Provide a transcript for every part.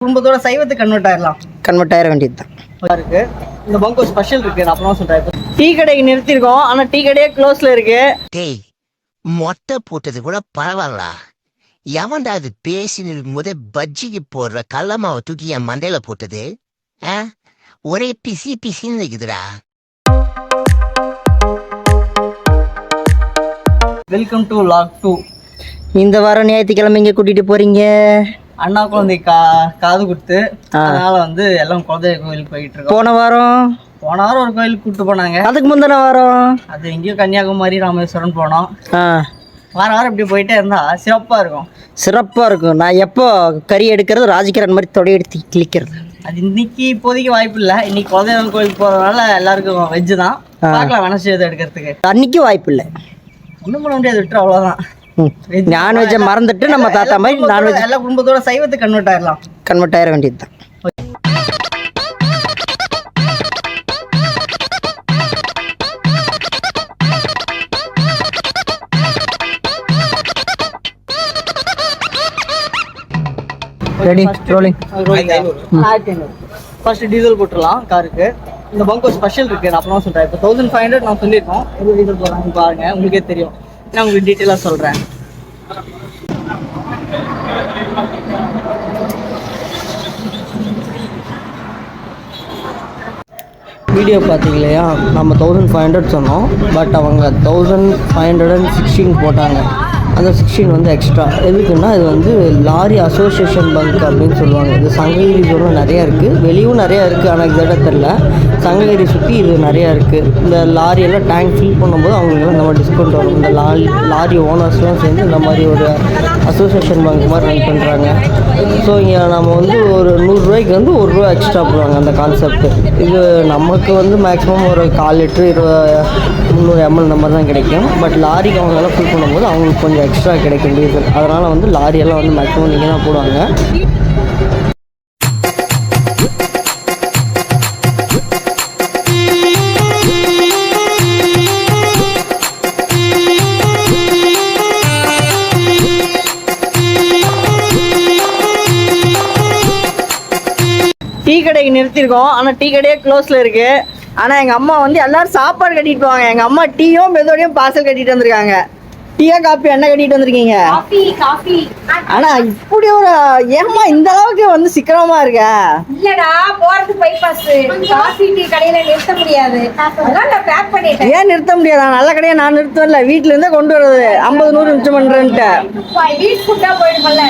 குடும்பத்தோட சைவத்துக்கு கன்வெர்ட் ஆயிடலாம் கன்வெர்ட் ஆயிட வேண்டியது தான் இருக்கு. இந்த பங்கோ ஸ்பெஷல் இருக்கு. நான் அப்புறம் சொல்றேன். டீ கடைக்கு நிறுத்திருக்கோம். ஆனா டீ கடையே க்ளோஸ்ல இருக்கு. டேய் மொட்டை போட்டது கூட பரவாயில்ல எவன்டா அது பேசினு இருக்கும்போதே பஜ்ஜிக்கு போடுற கடல மாவை தூக்கி என் மண்டையில போட்டது? ஆ? ஒரே பிசி பிசின்னு இருக்குதுடா. வெல்கம் டு லாக் டூ இந்த வாரம் ஞாயிற்றுக்கிழமை இங்கே கூட்டிட்டு போறீங்க? அண்ணா குழந்தை கா காது குடுத்து. அதனால வந்து எல்லாம் குழந்தை கோயிலுக்கு போயிட்டு இருக்கோம். போன வாரம்? போன வாரம் ஒரு கோயிலுக்கு கூப்பிட்டு போனாங்க. அதுக்கு முந்தின வாரம்? அது எங்கேயோ கன்னியாகுமரி ராமேஸ்வரம் போனோம். ஆ. வாரம் இப்படி போயிட்டே இருந்தா சிறப்பா இருக்கும். சிறப்பாக இருக்கும். நான் எப்போ கறி எடுக்கிறது ராஜகிரண் மாதிரி தொடைய எடுத்து கிளிக்கிறது அது இன்னைக்கு இப்போதைக்கு வாய்ப்பு இல்லை. இன்னைக்கு குலதெய்வம் கோயிலுக்கு போறதுனால எல்லாருக்கும் வெஜ்ஜு தான். பார்க்கலாம் வெனஸ்டே எடுக்கிறதுக்கு. அன்னைக்கு வாய்ப்பு இல்லை. ஒன்றும் பண்ண முடியாது விட்டுரு அவ்வளோதான் நான்வெஜ்ஜை மறந்துட்டு நம்ம தாத்தா மாதிரி நான்வெஜ் எல்லா குடும்பத்தோட சைவத்துக்கு கன்வெர்ட் ஆயிடலாம் கன்வெர்ட் ஆயிட வேண்டியது தான் ரெடி ரோலிங் ஃபர்ஸ்ட் டீசல் போட்டுடலாம் காருக்கு. இந்த பங்கோ ஸ்பெஷல் இருக்கு நான் அப்புறம் சொல்றேன். இப்போ தௌசண்ட் ஃபைவ் ஹண்ட்ரட் நான் சொல்லியிருக்கோம். டீசல் போடுறாங்க பாருங்க உங்களுக்கே தெரியும். நான் உங்களுக்கு டீட்டெயிலாக சொல்கிறேன் வீடியோ பார்த்தீங்க இல்லையா? நம்ம தௌசண்ட் ஃபைவ் ஹண்ட்ரட் சொன்னோம் பட் அவங்க thousand five hundred and sixteen போட்டாங்க. அந்த சிக்ஸ்டீன் வந்து எக்ஸ்ட்ரா எதுக்குன்னா இது வந்து லாரி அசோசியேஷன் பங்க் அப்படின்னு சொல்லுவாங்க. இது சங்ககிரி ஜோனில் நிறையா இருக்குது வெளியும் நிறையா இருக்குது ஆனால் எக்ஸாக்டாக தெரில சங்ககிரி சுற்றி இது நிறையா இருக்குது இந்த லாரியெல்லாம் டேங்க் ஃபில் பண்ணும்போது அவங்களுக்குலாம் இந்த மாதிரி டிஸ்கவுண்ட் வரும். இந்த லாரி லாரி ஓனர்ஸ்லாம் சேர்ந்து இந்த மாதிரி ஒரு அசோசியேஷன் பேங்க் மாதிரி ரன் பண்ணுறாங்க ஸோ இங்கே நம்ம வந்து ஒரு நூறுரூவாய்க்கு வந்து ஒரு ரூபா எக்ஸ்ட்ரா போடுவாங்க அந்த கான்செப்ட் இது நமக்கு வந்து மேக்ஸிமம் ஒரு கால் லிட்ரு இருபது முந்நூறு எம்எல் நம்பர் தான் கிடைக்கும். பட் லாரிக்கு அவங்க ஃபுல் ஃபில் பண்ணும்போது அவங்களுக்கு கொஞ்சம் எக்ஸ்ட்ரா கிடைக்கும் டீசல் அதனால் வந்து லாரியெல்லாம் வந்து மேக்ஸிமம் நீங்கள் தான் போடுவாங்க. கடைக்கு நிறுத்திருக்கோம். ஆனா டீ கடையே க்ளோஸ்ல இருக்கு. ஆனா எங்க அம்மா வந்து எல்லாரும் சாப்பாடு கட்டிட்டு போவாங்க. எங்க அம்மா டீயும் மெதோடையும் பார்சல் கட்டிட்டு வந்திருக்காங்க. டீயா காப்பி என்ன கட்டிட்டு வந்திருக்கீங்க? ஆனா இப்படி ஒரு ஏம்மா இந்த அளவுக்கு வந்து சிக்கனமா இருக்க? இல்லடா போறது பைபாஸ் காஃபி டீ கடையில நிறுத்த முடியாது. பேக் பண்ணிட்டேன். ஏன் நிறுத்த முடியாதா? நல்ல கடையை நான் நிறுத்தல வீட்ல இருந்தே கொண்டு வர்றது. ஐம்பது நூறு மிச்சம் பண்றேன்ட்டு. வீட் ஃபுட்டா போயிடுமல்ல?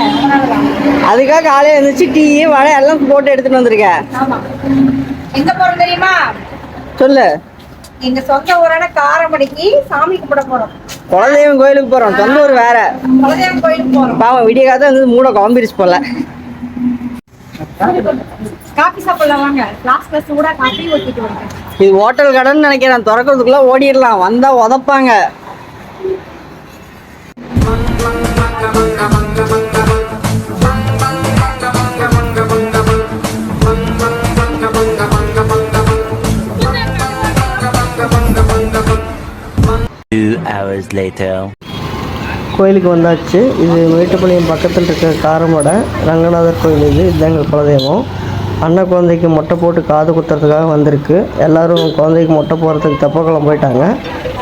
அதுக்காக காலையில எழுந்திரிச்சு டீ வடை எல்லாம் போட்டு எடுத்துட்டு வந்திருக்கேன் ஆமா. எங்க போறோம் தெரியுமா? சொல்லு. எங்க சொந்த ஊரான காரமணிக்கு சாமி கும்பிட போறோம். குலதெய்வம் கோயிலுக்கு போறோம். சொந்த ஊர் வேற. குலதெய்வம் கோயிலுக்கு பாவம் விடிய காலத்துல வந்து மூட குழம்பிருச்சு போல. காஃபி சாப்பிடலாம் வாங்க. கிளாஸ்ல சூடா காஃபி ஊத்திட்டு வரேன் இது ஹோட்டல் கடைன்னு நினைக்கிறேன். திறக்கிறதுக்குள்ள ஓடிடலாம். வந்தா உதப்பாங்க. Hours later. கோயிலுக்கு வந்தாச்சு. இது மேட்டுப்பாளையம் பக்கத்தில் இருக்கிற காரமடை ரங்கநாதர் கோயில் இது இதுதான் எங்கள் குலதெய்வம். அண்ணன் குழந்தைக்கு மொட்டை போட்டு காது குத்துறதுக்காக வந்திருக்கு. எல்லோரும் குழந்தைக்கு மொட்டை போடுறதுக்கு தெப்பக்குளம் போயிட்டாங்க.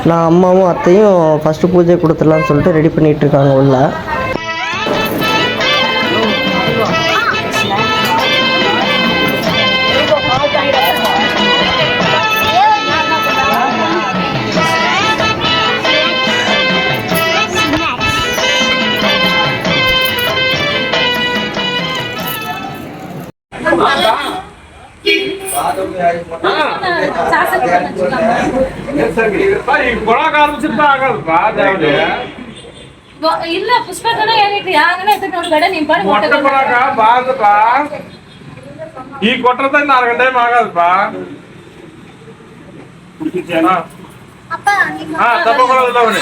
நான் அம்மாவும் அத்தையும் ஃபஸ்ட்டு பூஜை கொடுத்துடலாம்னு சொல்லிட்டு ரெடி பண்ணிகிட்டு இருக்காங்க ಕೊಳಗ ಆರಂಭಿಸಿದ್ದ ಆಗಲ್ವಾ ದೇವ್ರೆ ಇಲ್ಲ ಪುಷ್ಪಕನ ಹೇಳಿಟ್ರಿ ಯಾಗನ ಎತ್ತ ನೋಡ್ಬೇಡ ನಿಮ್ ಪಾಡಿ ಮೊಟ್ಟ ಕೊಳಗ ಬಾದಪ್ಪ ಈ ಕೊಟ್ಟರದ ನಾಲ್ಕು ಗಂಟೆ ಆಗಲ್ಪಾ ಕುಡಿತಿದ್ಯಾನ ಹಾ ತಪ್ಪಕೊಳ್ಳೋದಿಲ್ಲ ಅವನೇ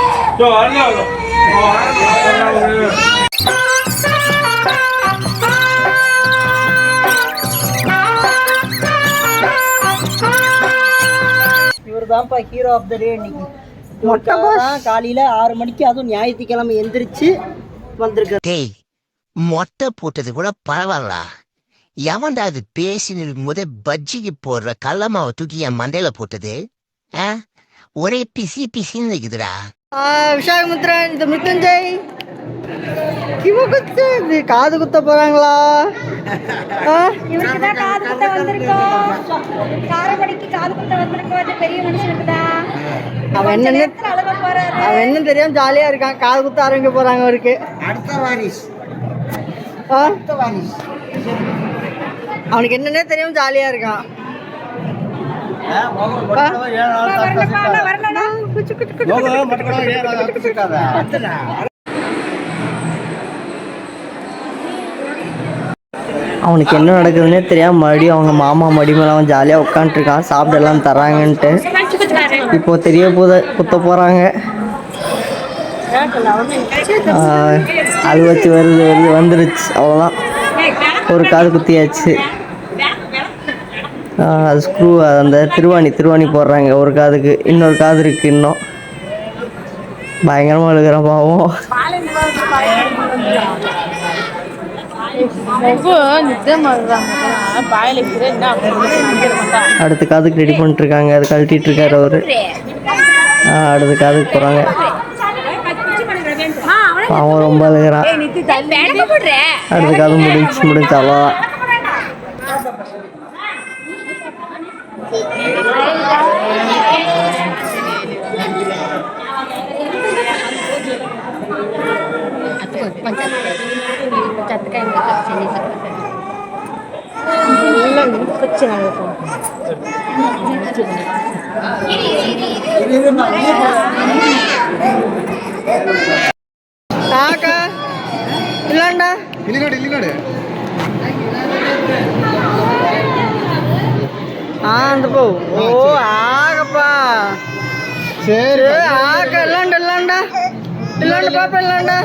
பா, ஒண்ணுல பா. சோ, வரல, வரல. இவர் தான்ப்பா ஹீரோ ஆஃப் த டே இன்னைக்கு காலையில் ஆறு மணிக்கு அதுவும் ஞாயிற்றுக்கிழமை எந்திரிச்சு டேய் மொட்டை போட்டது கூட பரவாயில்ல எவன்டா அது பேசினு முத பஜ்ஜிக்கு போடுற கடல மாவை தூக்கி என் மண்டையில போட்டது ஆ? ஒரே பிசி பிசின்னு இருக்குதுடா விஷாகமுத்ரன் இந்த மிருத்யுஞ்சய் இவ குத்து இது காது குத்த போறாங்களா? இவருக்கு தான் காது குத்த வந்திருக்கோம் காரமணிக்கு காது குத்த வந்திருக்கோம் இந்த பெரிய மனுஷனுக்கு தான் அவன் போறாரு அவன் என்ன தெரியாம ஜாலியா இருக்கான் காது குத்த ஆரம்பிக்க போறாங்க அவருக்கு அடுத்த வாரிஸ் ஆ? அடுத்த வாரிஸ் அவனுக்கு என்னன்னே தெரியாம ஜாலியா இருக்கான் வரலடா அவனுக்கு என்ன நடக்குதுன்னே தெரியாம மறுபடியும் அவங்க மாமா மடி அவன் ஜாலியாக உட்காந்துருக்கான் சாப்பிடலாம் தராங்கன்ட்டு. இப்போ தெரிய போத குத்த போகிறாங்க அழுவச்சு வருது வருது வந்துருச்சு. அவ்வளோதான் ஒரு காது குத்தியாச்சு. அது ஸ்க்ரூ அந்த திருவாணி திருவாணி போடுறாங்க. ஒரு காதுக்கு இன்னொரு காது இருக்கு இன்னும். பயங்கரமாக அழுகிற பாவம். அடுத்த காதுக்கு ரெடி பண்ணிட்டு இருக்காங்க அது கழட்டிட்டு இருக்காரு அவரு. அடுத்த காதுக்கு போறாங்க. அவன் ரொம்ப அழுகிறான் அடுத்த காது முடிஞ்சு முடிஞ்சு அவ்வளோதான் ஆக்கா இல்லாண்டா ஆ ఆంధ్రపో ఓ ఆగపా సరే ఆక వెళ్ళండి వెళ్ళండి వెళ్ళండి పాప వెళ్ళండి